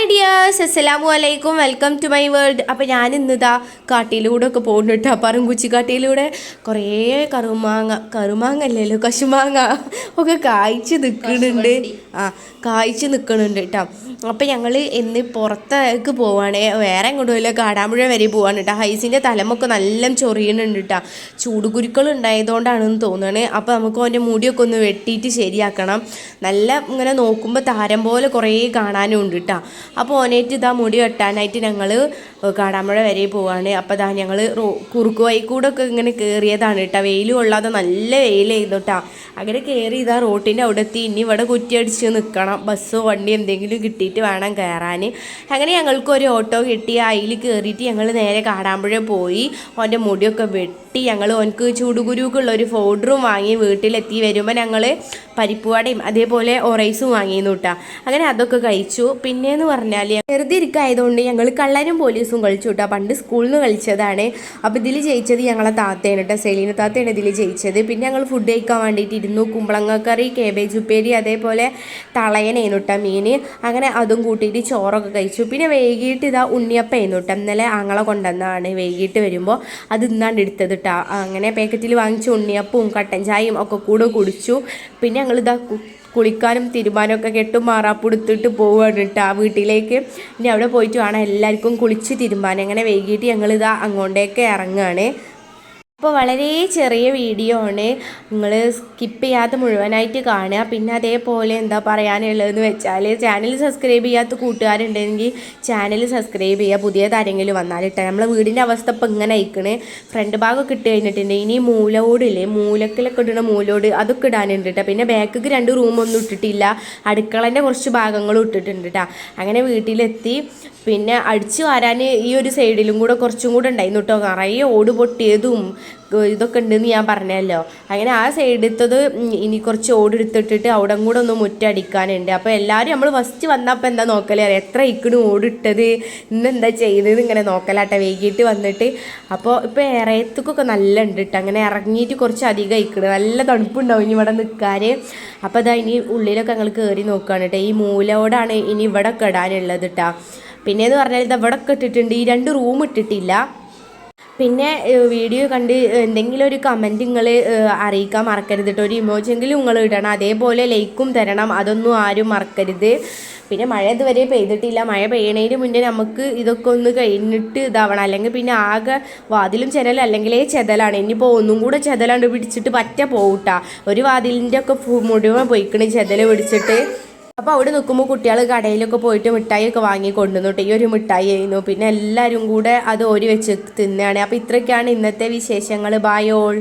Hi dears അസ്സലാമു അലൈക്കും welcome to my world അപ്പോൾ ഞാൻ ഇന്നിതാ കാട്ടിലൂടെ ഒക്കെ പോകുന്നുണ്ട് പറങ്കുച്ചി കാട്ടിലൂടെ കുറേ കറുമാങ്ങ കറുമാങ്ങ അല്ലല്ലോ കശുമാങ്ങ ഒക്കെ കായ്ച്ച് നിൽക്കുന്നുണ്ട് ആ കായ്ച്ച് നിൽക്കുന്നുണ്ട് കേട്ടോ അപ്പോൾ ഞങ്ങൾ ഇന്ന് പുറത്തേക്ക് പോവാണ്. വേറെ എങ്ങോട്ടും ഇല്ല കാടാമ്പുഴ വരെ പോവാണ് കേട്ടോ ഹൈസിന്റെ തലമൊക്കെ നല്ല ചൊറിയുന്നുണ്ട് കേട്ടോ ചൂടുകുരുക്കൾ ഉണ്ടായതുകൊണ്ടാണെന്ന് തോന്നുന്നത് അപ്പോൾ നമുക്ക് അവന്റെ മുടിയൊക്കെ ഒന്ന് വെട്ടിയിട്ട് ശരിയാക്കണം. നല്ല ഇങ്ങനെ നോക്കുമ്പോൾ താരം പോലെ കുറേ കാണാനും ഉണ്ട് കേട്ടോ അപ്പോൾ ഓനേറ്റ് ഇതാ മുടി വെട്ടാനായിട്ട് ഞങ്ങൾ കാടാമ്പുഴ വരെ പോവാണ്. അപ്പോൾ ഇതാ ഞങ്ങൾ കുറുക്ക് വഴി കൂടെ ഒക്കെ ഇങ്ങനെ കയറിയതാണ് കേട്ടോ വെയിൽ കൊള്ളാതെ നല്ല വെയിലായിരുന്നു കേട്ടോ അങ്ങനെ കയറി ഇതാ റോട്ടിന്റെ അവിടെ എത്തി ഇനി ഇവിടെ കുറ്റിയടിച്ച് നിൽക്കണം ബസ്സോ വണ്ടി എന്തെങ്കിലും കിട്ടിയിട്ട് വേണം കയറാൻ അങ്ങനെ ഞങ്ങൾക്ക് ഒരു ഓട്ടോ കിട്ടി. അതിൽ കയറിയിട്ട് ഞങ്ങൾ നേരെ കാടാമ്പുഴ പോയി. ഓന്റെ മുടിയൊക്കെ വെട്ടി. ഞങ്ങൾ ഓനക്ക് ചൂടുകുരുക്കുള്ള ഒരു ഫോഡറും വാങ്ങി വീട്ടിലെത്തി. വരുമ്പോൾ ഞങ്ങൾ പരിപ്പുവടയും അതേപോലെ ഒറൈസും വാങ്ങിയിരുന്നു കേട്ടോ അങ്ങനെ അതൊക്കെ കഴിച്ചു. പിന്നെയെന്ന് പറഞ്ഞാൽ വെറുതെ ഇരിക്കായതുകൊണ്ട് ഞങ്ങൾ കള്ളനും പോലീസും കളിച്ചു കേട്ടോ പണ്ട് സ്കൂളിൽ നിന്ന് കളിച്ചതാണ്. അപ്പോൾ ഇതിൽ ജയിച്ചത് ഞങ്ങളെ താത്തയാണ് കേട്ടോ സെലീന താത്തയാണ് ഇതിൽ ജയിച്ചത്. പിന്നെ ഞങ്ങൾ ഫുഡ് കഴിക്കാൻ വേണ്ടിയിട്ട് ഇരുന്നു. കുമ്പളങ്ങക്കറി കേബേജ് ഉപ്പേരി അതേപോലെ തളയനായിരുന്നു കേട്ടോ മീൻ അങ്ങനെ അതും കൂട്ടിയിട്ട് ചോറൊക്കെ കഴിച്ചു. പിന്നെ വൈകിട്ട് ഇതാ ഉണ്ണിയപ്പായിരുന്നു കേട്ടോ ഇന്നലെ ആങ്ങളെ കൊണ്ടുവന്നതാണ്. വൈകിട്ട് വരുമ്പോൾ അത് ഇന്നാണ്ട് എടുത്തത് കേട്ടോ അങ്ങനെ പാക്കറ്റിൽ വാങ്ങിച്ച ഉണ്ണിയപ്പവും കട്ടൻ ചായയും ഒക്കെ കൂടെ കുടിച്ചു. പിന്നെ ഞങ്ങളിതാ കുളിക്കാനും തിരുമാനമൊക്കെ കെട്ടും മാറാപ്പുടുത്തിട്ട് പോവുകയാണ് കേട്ടോ ആ വീട്ടിലേക്ക്. ഇനി അവിടെ പോയിട്ട് വേണം എല്ലാവർക്കും കുളിച്ച് തിരുമാനം അങ്ങനെ വൈകിട്ട് ഞങ്ങളിതാ അങ്ങോട്ടേക്ക് ഇറങ്ങുകയാണ് അപ്പോൾ വളരെ ചെറിയ വീഡിയോ ആണ്. നിങ്ങൾ സ്കിപ്പ് ചെയ്യാതെ മുഴുവനായിട്ട് കാണുക. പിന്നെ അതേപോലെ എന്താ പറയാനുള്ളതെന്ന് വെച്ചാൽ ചാനൽ സബ്സ്ക്രൈബ് ചെയ്യാത്ത കൂട്ടുകാരുണ്ടെങ്കിൽ ചാനൽ സബ്സ്ക്രൈബ് ചെയ്യുക. പുതിയതാരെങ്കിലും വന്നാലിട്ട് നമ്മളെ വീടിന്റെ അവസ്ഥ ഇപ്പം ഇങ്ങനെ അയക്കണേ ഫ്രണ്ട് ഭാഗമൊക്കെ ഇട്ട് കഴിഞ്ഞിട്ടുണ്ട്. ഇനി മൂലോടില്ലേ മൂലക്കിലൊക്കെ ഇടുന്ന മൂലോട് അതൊക്കെ ഇടാനുണ്ട് കേട്ടോ പിന്നെ ബാക്കിക്ക് രണ്ട് റൂമൊന്നും ഇട്ടിട്ടില്ല. അടുക്കളന്റെ കുറച്ച് ഭാഗങ്ങളും ഇട്ടിട്ടുണ്ട് കേട്ടോ അങ്ങനെ വീട്ടിലെത്തി. പിന്നെ അടിച്ചു വാരാൻ ഈ ഒരു സൈഡിലും കൂടെ കുറച്ചും കൂടെ ഉണ്ടായിരുന്നു കേട്ടോ നിറയെ ഓട് പൊട്ടിയതും ഇതൊക്കെ ഉണ്ടെന്ന് ഞാൻ പറഞ്ഞല്ലോ. അങ്ങനെ ആ സൈഡ് എടുത്തത് ഇനി കുറച്ച് ഓട് എടുത്തിട്ടിട്ട് അവിടെ കൂടെ ഒന്ന് മുറ്റടിക്കാനുണ്ട്. അപ്പോൾ എല്ലാവരും നമ്മൾ ഫസ്റ്റ് വന്നപ്പോൾ എന്താ നോക്കലേ? എത്ര ഇക്കണ് ഓടിട്ടത് ഇന്ന് എന്താ ചെയ്തത് ഇങ്ങനെ നോക്കലാട്ടെ. വൈകിട്ട് വന്നിട്ട്. അപ്പോൾ ഇപ്പോൾ ഇറയത്തുക്കൊക്കെ നല്ല ഉണ്ട് കേട്ടോ അങ്ങനെ ഇറങ്ങിയിട്ട് കുറച്ച് അധികം ഇക്കണ്. നല്ല തണുപ്പുണ്ടാവും ഇനി ഇവിടെ നിൽക്കാൻ അപ്പോൾ അതാ ഇനി ഉള്ളിലൊക്കെ ഞങ്ങൾ കയറി നോക്കുകയാണ് കേട്ടോ ഈ മൂലോടാണ് ഇനി ഇവിടെ കെടാനുള്ളത് കേട്ടോ പിന്നെയെന്ന് പറഞ്ഞാൽ ഇത് ഇവിടെ ഇട്ടിട്ടുണ്ട്. ഈ രണ്ട് റൂം ഇട്ടിട്ടില്ല. പിന്നെ വീഡിയോ കണ്ട് എന്തെങ്കിലും ഒരു കമന്റ് നിങ്ങൾ അറിയിക്കാൻ മറക്കരുത് കേട്ടോ ഒരു ഇമോജെങ്കിലും നിങ്ങൾ ഇടണം. അതേപോലെ ലൈക്കും തരണം. അതൊന്നും ആരും മറക്കരുത്. പിന്നെ മഴ ഇതുവരെ പെയ്തിട്ടില്ല. മഴ പെയ്യണതിന് മുന്നേ നമുക്ക് ഇതൊക്കെ ഒന്ന് കഴിഞ്ഞിട്ട് ഇതാവണം. അല്ലെങ്കിൽ പിന്നെ ആകെ വാതിലും ചെതൽ അല്ലെങ്കിൽ ചെതലാണ്. ഇനിയിപ്പോൾ ഒന്നും കൂടെ ചെതലാണ്ട് പിടിച്ചിട്ട് പറ്റ പോകട്ടാ ഒരു വാതിലിന്റെ ഒക്കെ മുഴുവൻ പോയിക്കണ് ചെതൽ പിടിച്ചിട്ട്. അപ്പോൾ അവിടെ നിൽക്കുമ്പോൾ കുട്ടികൾ കടയിലൊക്കെ പോയിട്ട് മിഠായി ഒക്കെ വാങ്ങി കൊണ്ടുവന്നു ഈ ഒരു മിഠായി ആയിരുന്നു. പിന്നെ എല്ലാവരും കൂടെ അത് ഓരി വെച്ച് തിന്നുകയാണ് അപ്പോൾ ഇത്രയൊക്കെയാണ് ഇന്നത്തെ വിശേഷങ്ങൾ ബായോൾ